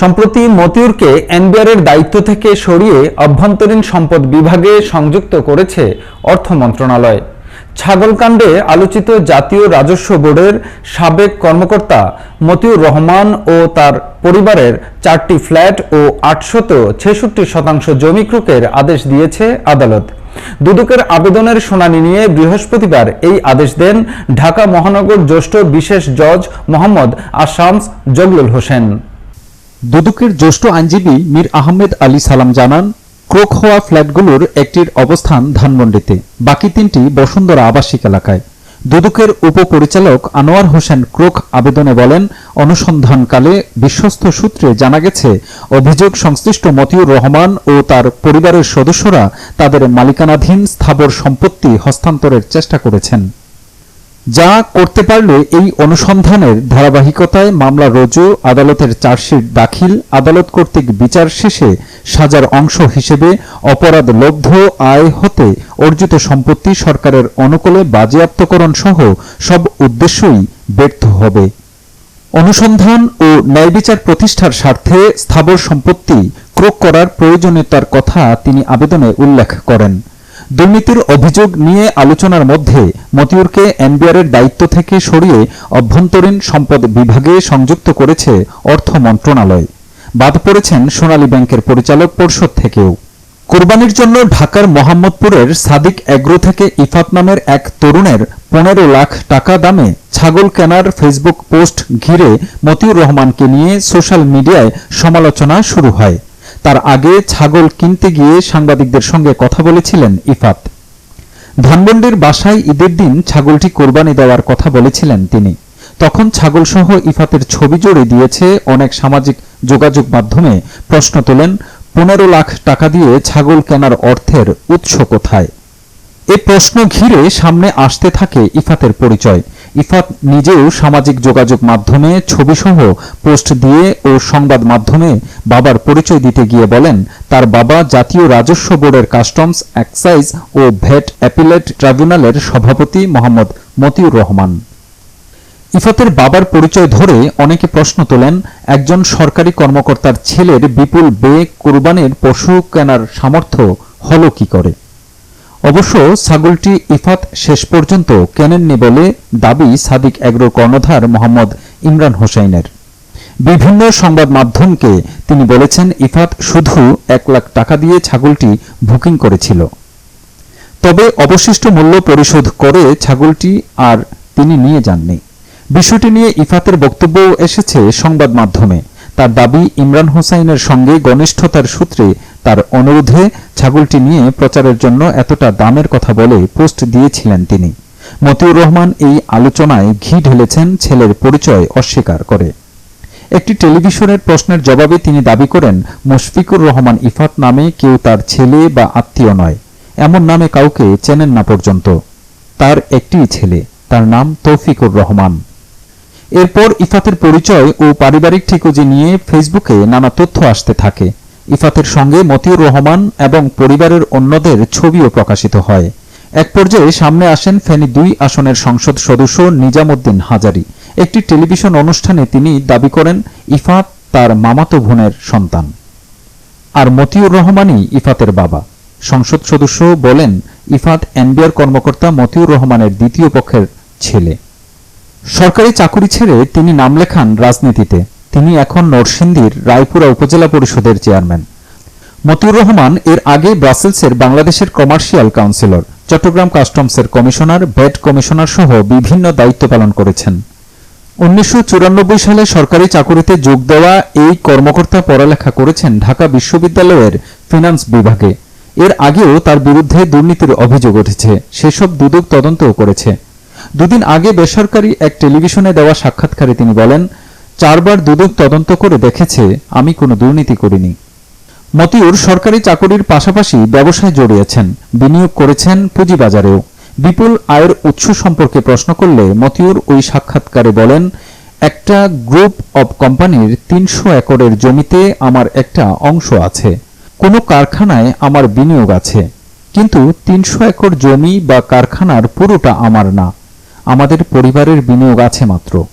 সম্প্রতি মতিউরকে এনবিআরের দায়িত্ব থেকে সরিয়ে অভ্যন্তরীণ সম্পদ বিভাগে সংযুক্ত করেছে অর্থ মন্ত্রণালয়। ছাগলকাণ্ডে আলোচিত জাতীয় রাজস্ব বোর্ডের সাবেক কর্মকর্তা মতিউর রহমান ও তার পরিবারের চারটি ফ্ল্যাট ও আটশত ছেষট্টি শতাংশ জমি ক্রুকের আদেশ দিয়েছে আদালত। দুদকের আবেদনের শুনানি নিয়ে বৃহস্পতিবার এই আদেশ দেন ঢাকা মহানগর জ্যেষ্ঠ বিশেষ জজ মোহাম্মদ আশামস জগলুল হোসেন। দুদকের জ্যেষ্ঠ আইনজীবী মীর আহমেদ আলী সালাম জানান ক্রোক হওয়া ফ্ল্যাটগুলোর একটির অবস্থান ধানমন্ডিতে, বাকি তিনটি বসুন্ধরা আবাসিক এলাকায়। দুদকের উপপরিচালক আনোয়ার হোসেন ক্রোক আবেদনে বলেন, অনুসন্ধানকালে বিশ্বস্ত সূত্রে জানা গেছে, অভিযোগ সংশ্লিষ্ট মতিউর রহমান ও তার পরিবারের সদস্যরা তাদের মালিকানাধীন স্থাবর সম্পত্তি হস্তান্তরের চেষ্টা করেছেন। যা করতে পারলে এই অনুসন্ধানের ধারাবাহিকতায় মামলা রুজু, আদালতের চার্জশিট দাখিল, আদালত কর্তৃক বিচার শেষে সাজার অংশ হিসেবে অপরাধ লব্ধ, আয় হতে অর্জিত সম্পত্তি সরকারের অনুকূলে বাজেয়াপ্তকরণ সহ সব উদ্দেশ্যই ব্যর্থ হবে। অনুসন্ধান ও ন্যায়বিচার প্রতিষ্ঠার স্বার্থে স্থাবর সম্পত্তি ক্রোক করার প্রয়োজনীয়তার কথা তিনি আবেদনে উল্লেখ করেন। দুর্নীতির অভিযোগ নিয়ে আলোচনার মধ্যে মতিউরকে এনবিআরের দায়িত্ব থেকে সরিয়ে অভ্যন্তরীণ সম্পদ বিভাগে সংযুক্ত করেছে অর্থ মন্ত্রণালয়। বাদ পড়েছেন সোনালী ব্যাংকের পরিচালক পর্ষদ থেকেও। কোরবানির জন্য ঢাকার মোহাম্মদপুরের সাদিক এগ্রো থেকে ইফাত নামের এক তরুণের পনেরো লাখ টাকা দামে ছাগল কেনার ফেসবুক পোস্ট ঘিরে মতিউর রহমানকে নিয়ে সোশ্যাল মিডিয়ায় সমালোচনা শুরু হয়। তার আগে ছাগল কিনতে গিয়ে সাংবাদিকদের সঙ্গে কথা বলেছিলেন ইফাত। ধানমন্ডির বাসায় ঈদের দিন ছাগলটি কোরবানি দেওয়ার কথা বলেছিলেন তিনি। তখন ছাগলসহ ইফাতের ছবি জড়ে দিয়েছে অনেক সামাজিক যোগাযোগ মাধ্যমে প্রশ্ন তোলেন, পনেরো লাখ টাকা দিয়ে ছাগল কেনার অর্থের উৎস কোথায়? এ প্রশ্ন ঘিরে সামনে আসতে থাকে ইফাতের পরিচয়। ইফাত নিজেও সামাজিক যোগাযোগ মাধ্যমে ছবিসহ পোস্ট দিয়ে ও সংবাদ মাধ্যমে বাবার পরিচয় দিতে গিয়ে বলেন, তার বাবা জাতীয় রাজস্ব বোর্ডের কাস্টমস, এক্সাইজ ও ভ্যাট অ্যাপিলেট ট্রাইব্যুনালের সভাপতি মোহাম্মদ মতিউর রহমান। ইফাতের বাবার পরিচয় ধরে অনেকে প্রশ্ন তোলেন, একজন সরকারি কর্মকর্তার ছেলের বিপুল বে কোরবানির পশু কেনার সামর্থ্য হলো কি করে? অবশ্য ছাগলটি ইফাত শেষ পর্যন্ত কেনেননি বলে দাবি সাদিক এগ্রোর কর্ণধার মোহাম্মদ ইমরান হোসাইনের। বিভিন্ন সংবাদ মাধ্যমকে তিনি বলেছেন, ইফাত শুধু এক লাখ টাকা দিয়ে ছাগলটি বুকিং করেছিল। তবে অবশিষ্ট মূল্য পরিশোধ করে ছাগলটি আর তিনি নিয়ে যাননি। বিষয়টি নিয়ে ইফাতের বক্তব্যও এসেছে সংবাদ মাধ্যমে। তার দাবি, ইমরান হোসাইনের সঙ্গে ঘনিষ্ঠতার সূত্রে তার অনুরোধে ছাগলটি নিয়ে প্রচারের জন্য এতটা দামের কথা বলে পোস্ট দিয়েছিলেন তিনি। মতিউর রহমান এই আলোচনায় ঘি ঢেলেছেন ছেলের পরিচয় অস্বীকার করে। একটি টেলিভিশনের প্রশ্নের জবাবে তিনি দাবি করেন, মুশফিকুর রহমান ইফাত নামে কেউ তার ছেলে বা আত্মীয় নয়। এমন নামে কাউকে চেনেন না পর্যন্ত। তার একটি ছেলে, তার নাম তৌফিকুর রহমান। এরপর ইফাতের পরিচয় ও পারিবারিক ঠিকুজি নিয়ে ফেসবুকে নানা তথ্য আসতে থাকে। ইফাতের সঙ্গে মতিউর রহমান এবং পরিবারের অন্যদের ছবিও প্রকাশিত হয়। এক পর্যায়ে সামনে আসেন ফেনী দুই আসনের সংসদ সদস্য নিজামুদ্দিন হাজারি। একটি টেলিভিশন অনুষ্ঠানে তিনি দাবি করেন, ইফাত তার মামাতো বোনের সন্তান। আর মতিউর রহমানই ইফাতের বাবা। সংসদ সদস্য বলেন, ইফাত এনবিআর কর্মকর্তা মতিউর রহমানের দ্বিতীয় পক্ষের ছেলে। সরকারি চাকুরি ছেড়ে তিনি নাম লেখান রাজনীতিতে। তিনি এখন নরসিংদীর রায়পুরা উপজেলা পরিষদের চেয়ারম্যান। মতিউর রহমান এর আগে ব্রাসেলসের বাংলাদেশের কমার্শিয়াল কাউন্সিলর, চট্টগ্রাম কাস্টমসের কমিশনার ভ্যাট কমিশনার সহ বিভিন্ন দায়িত্ব পালন করেছেন। উনিশশো চুরানব্বই সালে সরকারি চাকুরিতে যোগ দেওয়া এই কর্মকর্তা পড়ালেখা করেছেন ঢাকা বিশ্ববিদ্যালয়ের ফিনান্স বিভাগে। এর আগেও তার বিরুদ্ধে দুর্নীতির অভিযোগ উঠেছে। সেসব দুদক তদন্তও করেছে। দুদিন আগে বেসরকারি এক টেলিভিশনে দেওয়া সাক্ষাৎকারে তিনি বলেন চারবার দুদক তদন্ত করে দেখেছে, আমি কোনো দুর্নীতি করিনি। মতিউর সরকারি চাকরির পাশাপাশি ব্যবসায় জড়িয়েছেন, বিনিয়োগ করেছেন পুঁজিবাজারেও। বিপুল আয়ের উৎস সম্পর্কে প্রশ্ন করলে মতিউর ওই সাক্ষাৎকারে বলেন, একটা গ্রুপ অব কোম্পানির তিনশো একরের জমিতে আমার একটা অংশ আছে। কোনো কারখানায় আমার বিনিয়োগ আছে। কিন্তু তিনশো একর জমি বা কারখানার পুরোটা আমার না। আমাদের পরিবারের বিনিয়োগ আছে মাত্র।